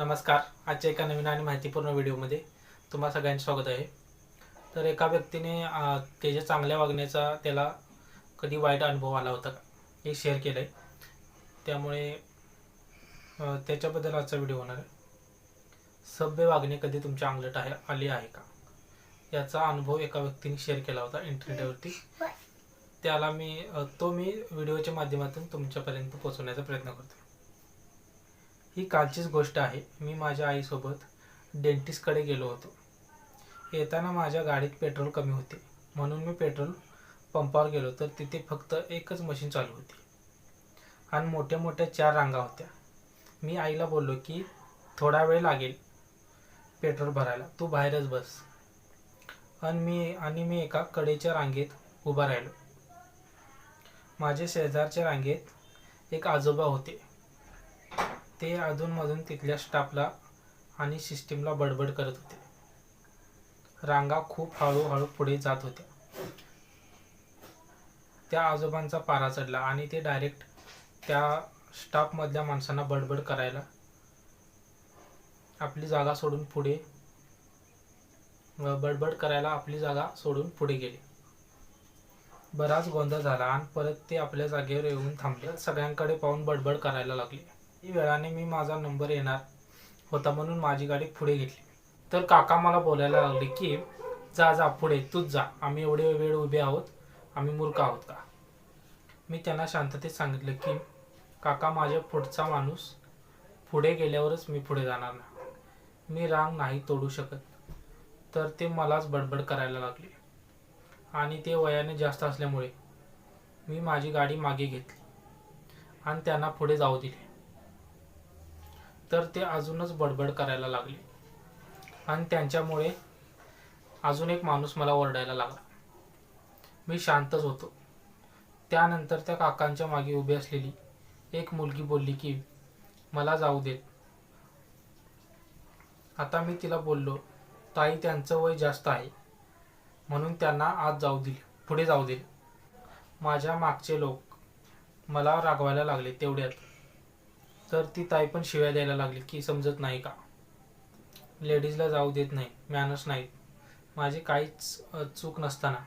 नमस्कार. आजच्या एका नवीन आणि माहितीपूर्ण व्हिडिओमध्ये तुम्हा सगळ्यांचं स्वागत आहे. तर एका व्यक्तीने अं, त्याच्या चांगल्या वागण्याचा त्याला कधी वाईट अनुभव आला होता हे शेअर केलं आहे त्यामुळे त्याच्याबद्दल आजचा व्हिडिओ होणार आहे. सभ्य वागणे कधी तुमच्या अंगलट आहे आली आहे का? याचा अनुभव एका व्यक्तीने शेअर केला होता इंटरनेटवरती त्याला मी तो मी व्हिडिओच्या माध्यमातून तुमच्यापर्यंत पोहोचवण्याचा प्रयत्न करतो ही कालचीच गोष्ट आहे. मी माझ्या आईसोबत डेंटिस्टकडे गेलो होतो. येताना माझ्या गाडीत पेट्रोल कमी होते. म्हणून मी पेट्रोल पंपावर गेलो. तर तिथे फक्त एकच मशीन चालू होती. आणि मोठ्या मोठ्या चार रांगा होत्या. मी आईला बोललो की थोडा वेळ लागेल पेट्रोल भरायला. तू बाहेरच बस. आणि मी आणि मी एका कडेच्या रांगेत उभा राहिलो. माझ्या शेजारच्या रांगेत एक आजोबा होते. ते अधूनमधून तिथल्या स्टाफला आणि सिस्टीमला बडबड करत होते. रांगा खूप हळूहळू पुढे जात होत्या. त्या आजोबांचा पारा चढला आणि ते डायरेक्ट त्या स्टाफमधल्या माणसांना बडबड करायला आपली जागा सोडून पुढे बडबड करायला आपली जागा सोडून पुढे गेले. बराच गोंधळ झाला आणि परत ते आपल्या जागेवर येऊन थांबले. सगळ्यांकडे पाहून बडबड करायला लागले. वेळाने मी माझा नंबर येणार होता म्हणून माझी गाडी पुढे घेतली. तर काका मला बोलायला लागले की जा जा पुढे तूच जा. आम्ही एवढे वेळ उभे आहोत. आम्ही मूर्ख आहोत का? मी त्यांना शांततेत सांगितलं की काका माझ्या पुढचा माणूस पुढे गेल्यावरच मी पुढे जाणार ना मी रांग नाही तोडू शकत. तर ते मलाच बडबड करायला लागले. आणि ते वयाने जास्त असल्यामुळे मी माझी गाडी मागे घेतली आणि त्यांना पुढे जाऊ दिले. तर ते अजूनच बडबड करायला लागले. आणि त्यांच्यामुळे अजून एक माणूस मला ओरडायला लागला. मी शांतच होतो. त्यानंतर त्या काकांच्या मागे उभी असलेली एक मुलगी बोलली की मला जाऊ देत आता मी तिला बोललो ताई त्यांचं वय जास्त आहे. म्हणून त्यांना आत जाऊ दिले पुढे जाऊ दिले. माझ्या मागचे लोक मला रागवायला लागले तेवढ्यात. तर ती ताई पण शिव्या द्यायला लागली की समजत नाही का? लेडीजला जाऊ देत नाही मॅनर्स नाहीत. माझी काहीच चूक नसताना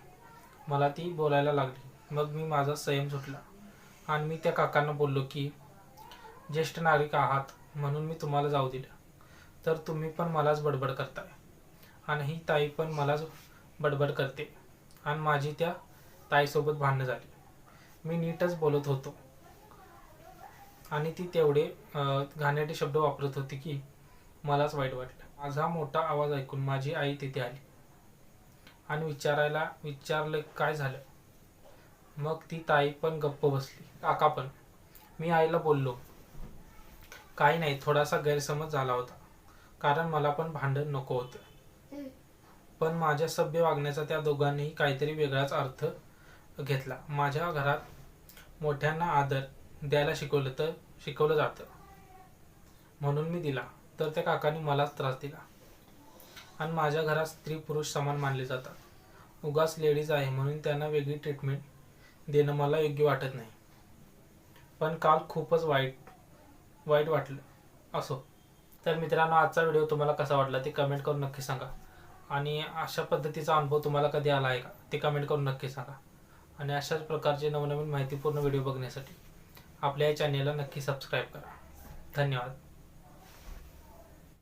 मला ती बोलायला लागली. मग मी माझा संयम सुटला आणि मी त्या काकांना बोललो की ज्येष्ठ नागरिक आहात म्हणून मी तुम्हाला जाऊ दिलं. तर तुम्ही पण मलाच बडबड करताय आणि ही ताई पण मलाच बडबड करते. आणि माझी त्या ताईसोबत भांडणं झाली. मी नीटच बोलत होतो. आणि ती तेवढे घाण्याचे घाणेरडे शब्द वापरत होती की मलाच वाईट वाटलं. माझा मोठा आवाज ऐकून माझी आई तिथे आली. आणि विचारायला विचारलं काय झालं? मग ती ताई पण गप्प बसली. काका पण. मी आईला बोललो काही नाही थोडासा गैरसमज झाला होता. कारण मला पण भांडण नको होतं. पण माझ्या सभ्य वागण्याचा त्या दोघांनीही काहीतरी वेगळाच अर्थ घेतला. माझ्या घरात मोठ्यांना आदर द्यायला शिकवलं तर शिकवलं जातं. म्हणून मी दिला. तर त्या काकांनी मलाच त्रास दिला. आणि माझ्या घरात स्त्री पुरुष समान मानले जातात. उगाच लेडीज आहे म्हणून त्यांना वेगळी ट्रीटमेंट देणं मला योग्य वाटत नाही. पण काल खूपच वाईट वाईट वाटलं. असो. तर मित्रांनो आजचा व्हिडिओ तुम्हाला कसा वाटला ते कमेंट करून नक्की सांगा. आणि अशा पद्धतीचा अनुभव तुम्हाला कधी आला आहे का ते कमेंट करून नक्की सांगा. आणि अशाच प्रकारचे नवनवीन माहितीपूर्ण व्हिडिओ बघण्यासाठी आपल्या या चॅनेलला नक्की सबस्क्राईब करा. धन्यवाद.